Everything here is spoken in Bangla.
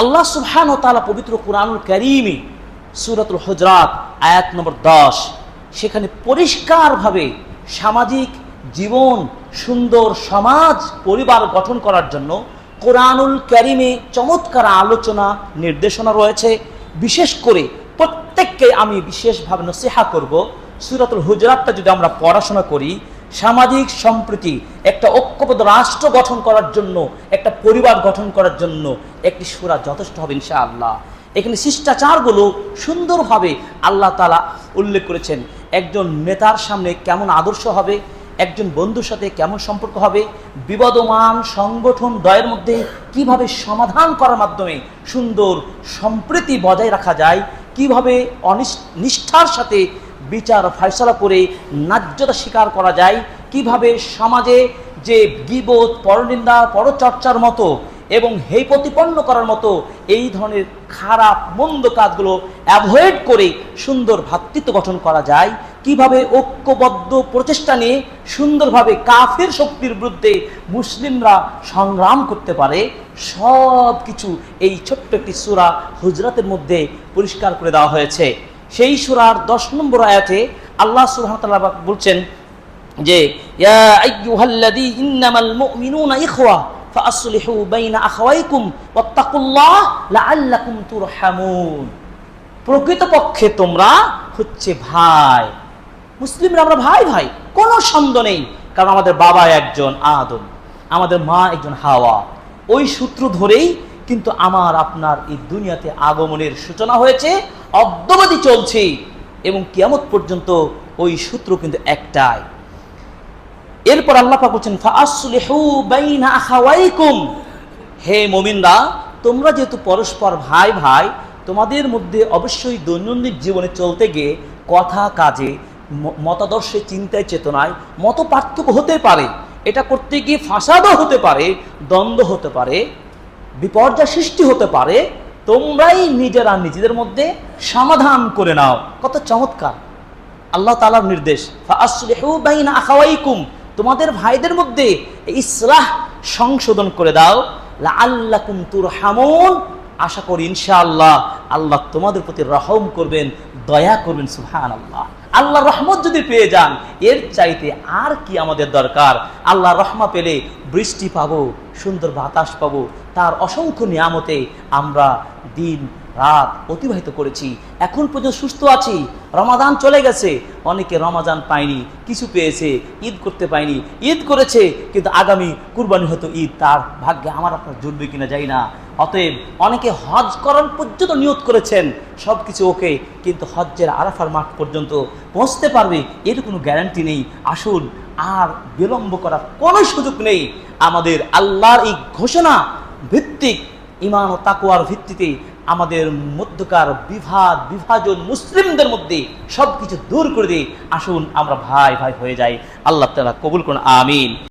আল্লাহ সুবহান ও তালা পবিত্র কোরআনুল করিমে সুরাতুল হজরাত, আয়াত নম্বর দশ, সেখানে পরিষ্কারভাবে সামাজিক জীবন, সুন্দর সমাজ, পরিবার গঠন করার জন্য কোরআনুল ক্যারিমে চমৎকার আলোচনা, নির্দেশনা রয়েছে। বিশেষ করে প্রত্যেককে আমি বিশেষভাবে নসিহা করব। সুরাতুল হুজরাতটা যদি আমরা পড়াশোনা করি সামাজিক সম্প্রীতি, একটা ঐক্যবদ্ধ রাষ্ট্র গঠন করার জন্য, একটা পরিবার গঠন করার জন্য একটি সুরা যথেষ্ট হবে ইনশা আল্লাহ এখানে শিষ্টাচারগুলো সুন্দরভাবে আল্লাহ তালা উল্লেখ করেছেন, একজন নেতার সামনে কেমন আদর্শ হবে, একজন বন্ধুর সাথে কেমন সম্পর্ক হবে, বিবদমান সংগঠন দয়ের মধ্যে কীভাবে সমাধান করার মাধ্যমে সুন্দর সম্প্রীতি বজায় রাখা যায়, কীভাবে অনিস- নিষ্ঠার সাথে বিচার ফয়সলা করে ন্যায্যতা স্বীকার করা যায়। কীভাবে সমাজে যে গিবোধ পরনিন্দা, পরচর্চার মতো এবং হেই প্রতিপন্ন করার মতো এই ধরনের খারাপ, মন্দ কাজগুলো অ্যাভয়েড করে সুন্দর ভ্রাতৃত্ব গঠন করা যায়, কীভাবে ঐক্যবদ্ধ প্রচেষ্টা নিয়ে সুন্দরভাবে কাফের শক্তির বিরুদ্ধে মুসলিমরা সংগ্রাম করতে পারে সব কিছু এই ছোট্ট একটি সুরা হুজরাতের মধ্যে পরিষ্কার করে দেওয়া হয়েছে। সেই সুরার দশ নম্বর আয়াতে আল্লাহ সুবহানাহু বলছেন যে প্রকৃতপক্ষে তোমরা হচ্ছে ভাই। মুসলিমরা আমরা ভাই ভাই, কোনো সন্দেহ নেই, কারণ আমাদের বাবা একজন আদম, আমাদের মা একজন হাওয়া। ওই সূত্র ধরেই কিন্তু আমার, আপনার এই দুনিয়াতে আগমনের সূচনা হয়েছে, অদ্যবধি চলছে এবং কিয়ামত পর্যন্ত ওই সূত্র কিন্তু একটাই। এরপর আল্লাহ পাক বলছেন হে মুমিনরা, তোমরা যেহেতু পরস্পর ভাই ভাই, তোমাদের মধ্যে অবশ্যই দৈনন্দিন জীবনে চলতে গিয়ে কথা, কাজে মতাদর্শে, চিন্তায়, চেতনায় মত পার্থক্য হতে পারে। এটা করতে গিয়ে ফাসাদও হতে পারে, দ্বন্দ্ব হতে পারে। বিপর্যয় সৃষ্টি হতে পারে, তোমরাই নিজেরা নিজেদের মধ্যে সমাধান করে নাও। কত চমৎকার। আল্লাহ তালার নির্দেশ তোমাদের ভাইদের মধ্যে ইসলাহ সংশোধন করে দাও। আল্লাহ কুমতুর তুরহামুন আশা করি ইনশাআল্লাহ আল্লাহ তোমাদের প্রতি রহম করবেন, দয়া করবেন, সুবহানাল্লাহ। আল্লাহ আল্লাহ রহমত যদি পেয়ে যান, এর চাইতে আর কি আমাদের দরকার? আল্লাহ রহমা পেলে বৃষ্টি পাবো, সুন্দর বাতাস পাবো, তার অসংখ্য নিয়ামতে আমরা দিন, রাত অতিবাহিত করেছি। এখন পর্যন্ত সুস্থ আছি, রমাদান চলে গেছে, অনেকে রমাদান পায়নি, কিছু পেয়েছে, ঈদ করতে পায়নি, ঈদ করেছে, কিন্তু আগামী কুরবানি হয়তো ঈদ, তার ভাগ্যে আমার আপনার জুটবে কিনা যাই না। অতএব অনেকে হজ করার পর্যন্ত নিয়োগ করেছেন সব কিছু ওকে, কিন্তু হজ্জের আরাফার মাঠ পর্যন্ত পৌঁছতে পারবে এর কোনো গ্যারান্টি নেই। আসুন, আর বিলম্ব করার কোনো সুযোগ নেই। আমাদের আল্লাহর এই ঘোষণা ভিত্তিক ইমান ও তাকুয়ার ভিত্তিতে আমাদের মধ্যকার বিভাদ বিভাজন মুসলিমদের মধ্যে সব কিছু দূর করে দিয়ে আসুন, আমরা ভাই ভাই হয়ে যাই। আল্লাহ তালা কবুল করুন, আমিন।